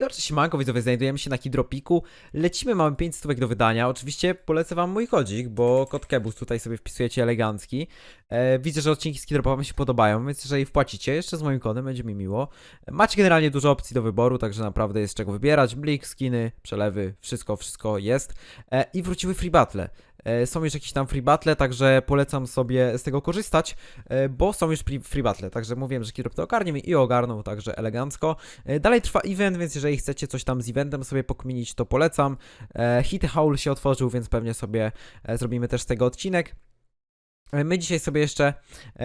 I oczywiście manko widzowie, znajdujemy się na Hidropiku. Lecimy, mamy 5 stówek do wydania. Oczywiście polecę wam mój kodzik, bo kod Kebus tutaj sobie wpisujecie elegancki. E, widzę, że odcinki z Hidropa wam się podobają, więc jeżeli wpłacicie jeszcze z moim kodem, będzie mi miło. Macie generalnie dużo opcji do wyboru, także naprawdę jest czego wybierać. Blik, skiny, przelewy, wszystko, wszystko jest. E, I wróciły free battle. E, Są już jakieś tam free battle, także polecam sobie z tego korzystać, e, bo są już free, battle. Także mówiłem, że Hidrop to ogarnie i ogarnął, także elegancko. E, Dalej trwa event, więc jeżeli chcecie coś tam z eventem sobie pokminić, to polecam. Hit Haul się otworzył, więc pewnie sobie zrobimy też z tego odcinek. My dzisiaj sobie jeszcze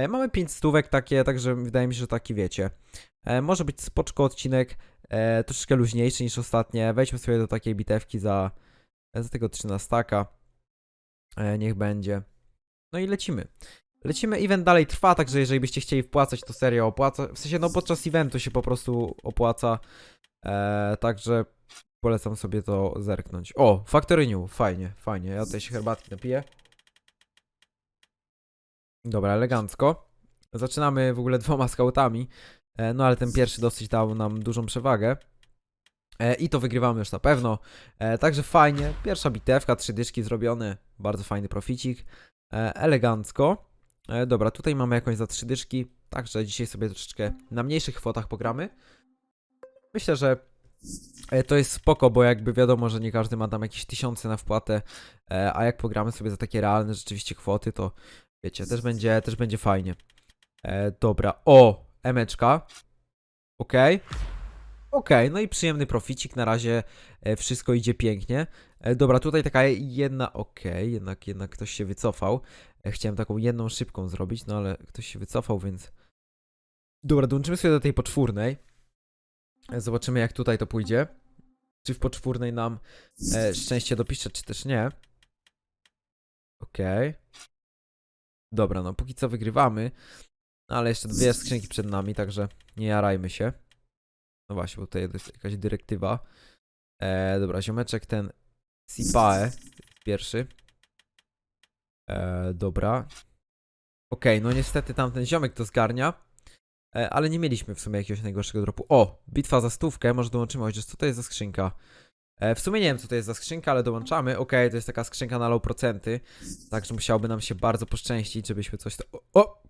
mamy 5 stówek takie, także wydaje mi się, że taki wiecie. Może być spoczko odcinek, troszeczkę luźniejszy niż ostatnie. Wejdźmy sobie do takiej bitewki za, za tego 13 staka. E, Niech będzie. No i lecimy. Lecimy, event dalej trwa, także jeżeli byście chcieli wpłacać, to serio opłaca. W sensie, no podczas eventu się po prostu opłaca. E, także polecam sobie to zerknąć. O, Factory New, fajnie, fajnie. Ja tutaj się herbatki napiję. Dobra, elegancko. Zaczynamy w ogóle dwoma skautami. E, no ale ten pierwszy dosyć dał nam dużą przewagę. E, I to wygrywamy już na pewno. E, także fajnie. Pierwsza bitewka, trzy dyszki zrobione. Bardzo fajny proficik. E, elegancko. E, dobra, tutaj mamy jakąś za trzy dyszki. Także dzisiaj sobie troszeczkę na mniejszych kwotach pogramy. Myślę, że e, to jest spoko, bo jakby wiadomo, że nie każdy ma tam jakieś tysiące na wpłatę, a jak pogramy sobie za takie realne rzeczywiście kwoty, to wiecie, też będzie, też będzie fajnie. Dobra, o, emeczka. Okej. Okej, no i przyjemny proficik, na razie e, wszystko idzie pięknie. E, dobra, tutaj taka jedna, okej, jednak, jednak ktoś się wycofał. E, chciałem taką jedną szybką zrobić, no ale ktoś się wycofał, więc... Dobra, dołączymy sobie do tej poczwórnej. Zobaczymy jak tutaj to pójdzie. Czy w poczwórnej nam szczęście dopisze, czy też nie. Okej. Dobra, no póki co wygrywamy. No, ale jeszcze dwie skrzynki przed nami, także nie jarajmy się. No właśnie, bo tutaj jest jakaś dyrektywa. E, dobra, ziomeczek ten Sipae pierwszy. E, dobra. Okej, no niestety tamten ziomek to zgarnia. E, ale nie mieliśmy w sumie jakiegoś najgorszego dropu. O, bitwa za stówkę, może dołączymy, chociaż co to jest za skrzynka? E, w sumie nie wiem, co to jest za skrzynka, ale dołączamy. Okej, to jest taka skrzynka na low procenty, także musiałoby nam się bardzo poszczęścić, żebyśmy coś... To... O! o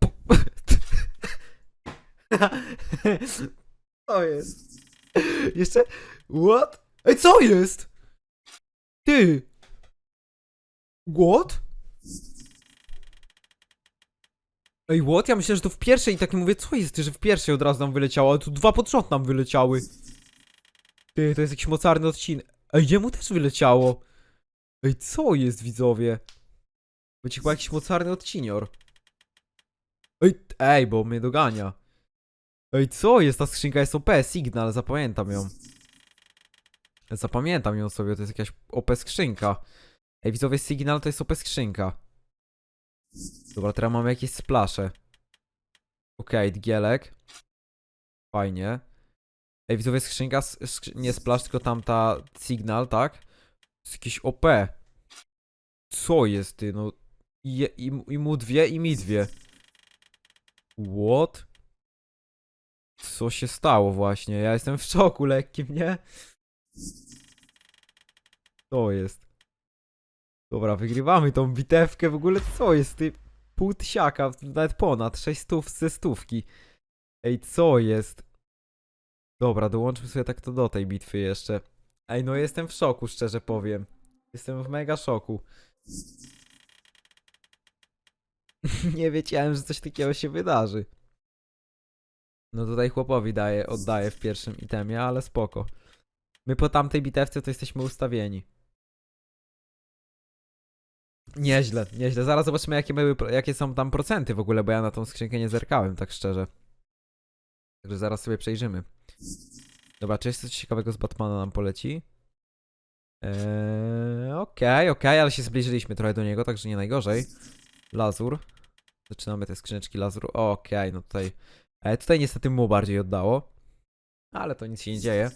co jest? Jeszcze... What? Ej, co jest? Ty! What? Ej, what? Ja myślę, że to w pierwszej i tak mówię, co jest, że w pierwszej od razu nam wyleciało, ale tu dwa pod rząd nam wyleciały. Ty, to jest jakiś mocarny odcinek. Ej, jemu też wyleciało. Ej, co jest, widzowie? Będzie chyba jakiś mocarny odcinior. Ej, ej, bo mnie dogania. Ej, co jest? Ta skrzynka jest OP, Signal, zapamiętam ją. Zapamiętam ją sobie, to jest jakaś OP skrzynka. Ej, widzowie, Signal to jest OP skrzynka. Dobra, teraz mamy jakieś splasze. Okej, digielek. Fajnie. Ej, widzowie, skrzynka, nie splash, tylko tamta Signal, tak? To jest jakieś OP. Co jest, ty, no? I, i, i mu dwie, i mi dwie. What? Co się stało właśnie? Ja jestem w szoku lekkim, nie? Co jest? Dobra, wygrywamy tą bitewkę. W ogóle co jest? Ty pół tysiaka, nawet ponad, 6 stów ze stówki. Ej, co jest? Dobra, dołączmy sobie tak to do tej bitwy jeszcze. Ej, no jestem w szoku, szczerze powiem. Jestem w mega szoku. Nie wiedziałem, że coś takiego się wydarzy. No tutaj chłopowi daję, oddaję w pierwszym itemie, ale spoko. My po tamtej bitewce to jesteśmy ustawieni. Nieźle, nieźle. Zaraz zobaczymy jakie, były, jakie są tam procenty w ogóle, bo ja na tą skrzynkę nie zerkałem, tak szczerze. Także zaraz sobie przejrzymy. Dobra, czy jest coś ciekawego z Batmana nam poleci? Eee, okej, okej, ale się zbliżyliśmy trochę do niego, także nie najgorzej. Lazur. Zaczynamy te skrzyneczki Lazur. Okej, no tutaj... E, tutaj niestety mu bardziej oddało. Ale to nic się nie dzieje.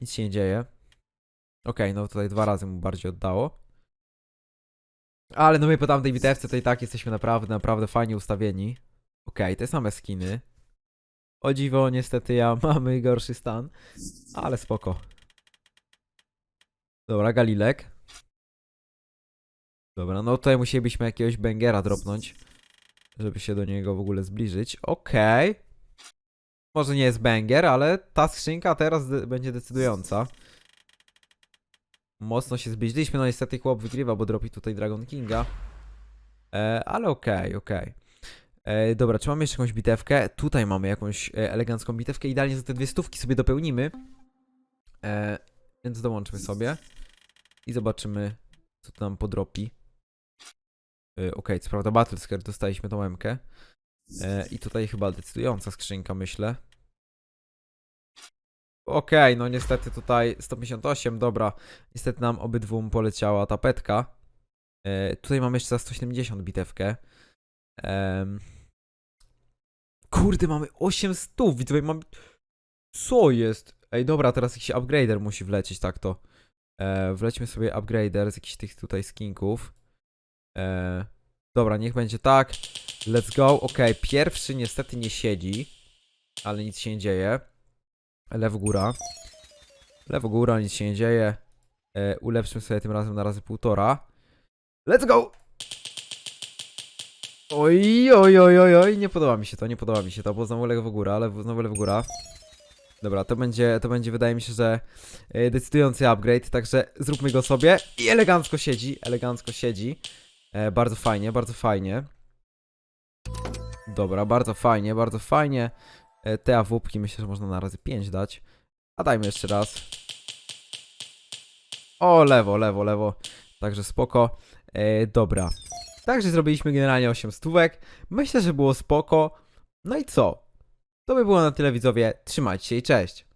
Nic się nie dzieje. Okej, no tutaj dwa razy mu bardziej oddało. Ale no my po tamtej bitewce to i tak jesteśmy naprawdę, naprawdę fajnie ustawieni. Okej, te same skiny. O dziwo, niestety ja mamy gorszy stan, ale spoko. Dobra, Galilek. Dobra, no tutaj musielibyśmy jakiegoś bangera dropnąć, żeby się do niego w ogóle zbliżyć. Okej. Może nie jest banger, ale ta skrzynka teraz de będzie decydująca. Mocno się zbliżyliśmy, no niestety chłop wygrywa, bo dropi tutaj Dragon Kinga. E, ale okej, okej. E, dobra, czy mamy jeszcze jakąś bitewkę? Tutaj mamy jakąś e, elegancką bitewkę. Idealnie za te dwie stówki sobie dopełnimy. E, więc dołączmy sobie. I zobaczymy, co tu nam podropi. E, Okej, co prawda Battle Scare dostaliśmy tą emkę. E, I tutaj chyba decydująca skrzynka, myślę. Okej, no niestety tutaj 158, dobra. Niestety nam obydwu poleciała tapetka. E, tutaj mamy jeszcze za 170 bitewkę. Em, Kurde, mamy 800, widzowie, mam... Co jest? Ej, dobra, teraz jakiś upgrader musi wlecieć, tak to. E, wlećmy sobie upgrader z jakichś tych tutaj skinków. E, dobra, niech będzie tak. Let's go. Okej, pierwszy niestety nie siedzi, ale nic się nie dzieje. Lewo góra. Lewo góra, nic się nie dzieje. E, ulepszmy sobie tym razem na razy półtora. Let's go! Oj, oj, oj, oj, oj, nie podoba mi się to, nie podoba mi się to, bo znowu lewo góra, ale znowu lewo góra. Dobra, to będzie, to będzie wydaje mi się, że e, decydujący upgrade, także zróbmy go sobie i elegancko siedzi, elegancko siedzi. E, bardzo fajnie, bardzo fajnie. Dobra, bardzo fajnie, bardzo fajnie. E, te awupki myślę, że można na razy 5 dać. A dajmy jeszcze raz. O, lewo, lewo, lewo. Także spoko. E, dobra. Także zrobiliśmy generalnie 8 stówek. Myślę, że było spoko. No i co? To by było na tyle widzowie. Trzymajcie się i cześć.